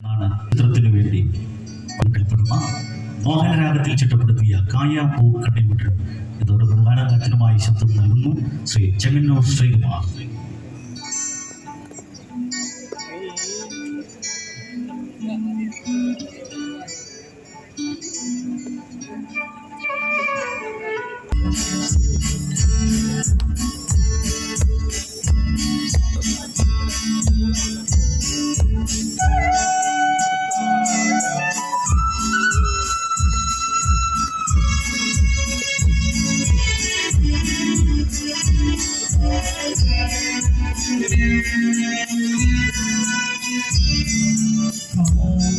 ആണ് വേണ്ടി പങ്കെടുപ്പെടുന്ന മോഹനരാഗത്തിൽ ചിട്ടപ്പെടുത്തിയ കായാപ്പൂ കണ്ണിമുട്ടൻ ഇതോട് പ്രധാനത്തിനുമായി ശബ്ദം നൽകുന്നു ശ്രീ ചെങ്ങന്നൂർ ശ്രീകുമാർ.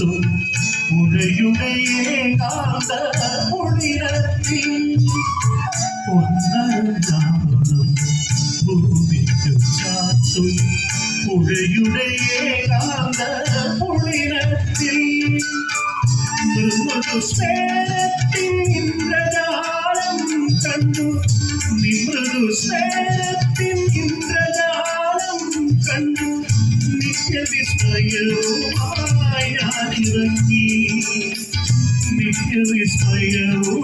ചാത്തും പുഴയുടെ ഏകാന്ത പൊളിരത്തിൽ പൊന്നരഞ്ഞാണം ഭൂമിക്കു ചാത്തും പുഴയുടെ ഏകാന്ത പൊളിരത്തിൽ മൃദുസ്മേരത്തിൻ ഇന്ദ്രജാലം കണ്ടു. നിമൃദുസ്മേരത്തിൻ Achilles player.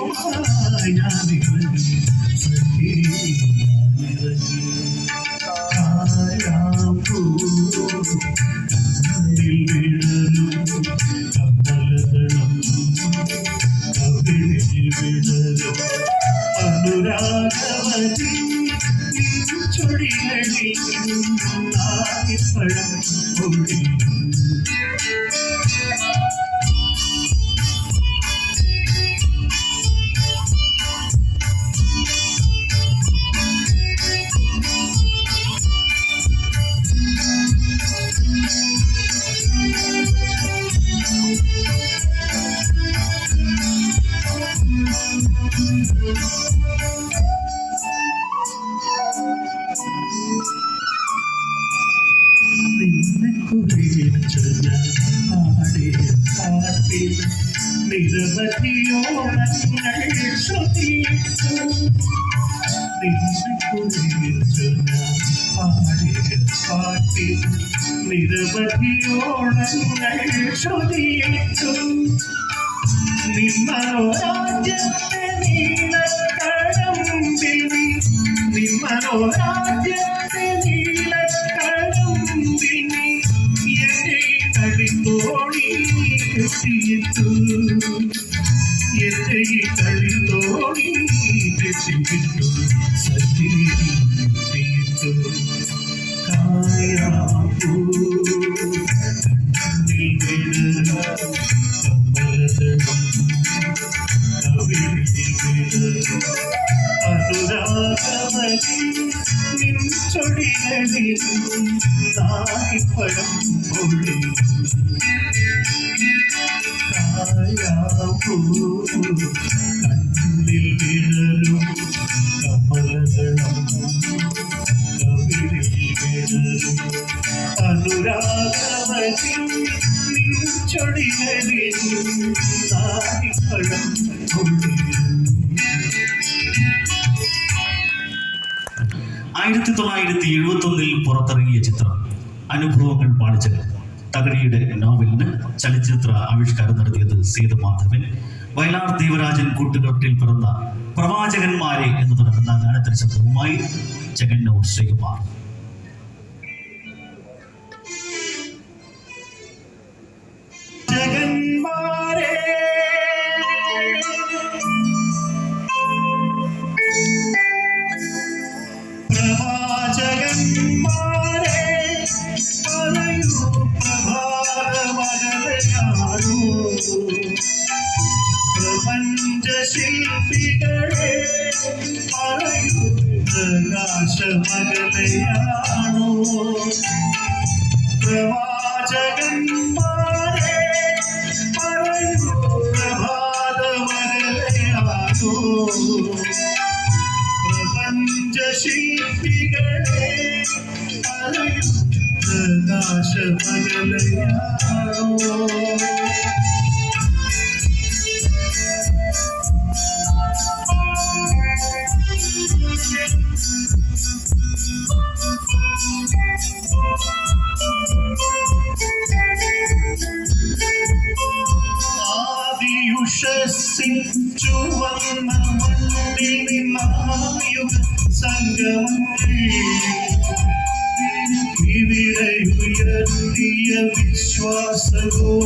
കുറിച്ച് ഞാൻ പാടിയ പാട്ടിൽ നിരവധിയോളങ്ങൾ ശ്രുതിയിട്ടു നിമ്മനോരാജ്യത്തെ നീലക്കടമ്പിൽ നിമ്മനോരാജ്യത്തെ കായാപ്പൂ വിടരും കമലദളം കവിളിൽ വിടരും അനുരാഗമതി നിൻ ചൊടികളിൽ ആയിരത്തി തൊള്ളായിരത്തി എഴുപത്തി ഒന്നിൽ പുറത്തിറങ്ങിയ ചിത്രം അനുഭവങ്ങൾ പാളിച്ചകൾ തകഴിയുടെ നോവലിന് ചലച്ചിത്ര ആവിഷ്കാരം നടത്തിയത് സേതുമാധവൻ. വയലാർ ദേവരാജൻ കൂട്ടുകെട്ടിൽ പിറന്ന പ്രവാചകന്മാരെ എന്ന് തുടങ്ങുന്ന ഗാനത്തിന് ശബ്ദവുമായി ചെങ്ങന്നൂർ ശ്രീകുമാർ. ശില്പികളെ പറയൂ പ്രകാശമകലയാണോ പ്രവാചകന്മാരെ ആദിയുഷസ്സിൻ ചുവന്ന മണ്ണിൽ നിന്നായുഗ സംഗമങ്ങൾ ഇവിടെയുയർത്തിയ വിശ്വാസഗോപുരങ്ങൾ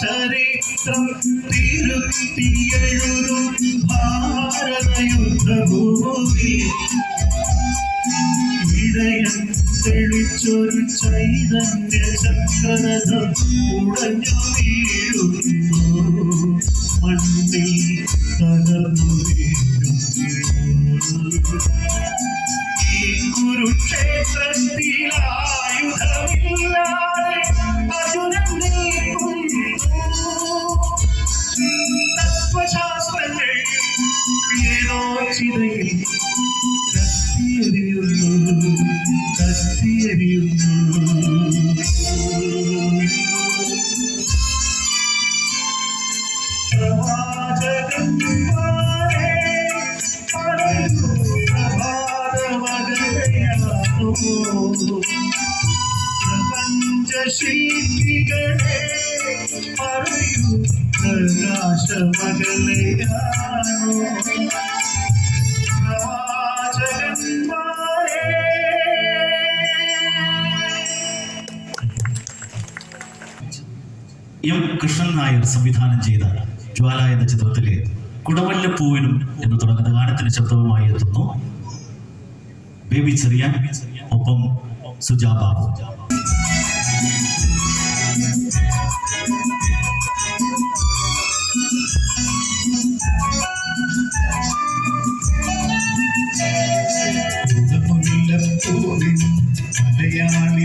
ചരിത്രം തിരുത്തിയെഴുതും ഭാരതയുദ്ധഭൂമി. ഇടയൻ തെളിച്ചൊരു ചൈതന്യ ചക്രരഥം ഉടഞ്ഞു വീഴുന്നു. പ്രവാചകന്മാരെ പറയൂ പ്രവാചകന്മാരെ എം കൃഷ്ണൻ നായർ സംവിധാനം ചെയ്ത ജ്വാല എന്ന ചിത്രത്തിലെ കുടവല്ലപ്പൂവിനും എന്ന് തുടങ്ങുന്ന ഗാനത്തിന് ശബ്ദവുമായി എത്തുന്നു. ബേബി ചെറിയ ഒപ്പം സുജാ ബാബു. മുല്ലപ്പൂവിനും മലയാളി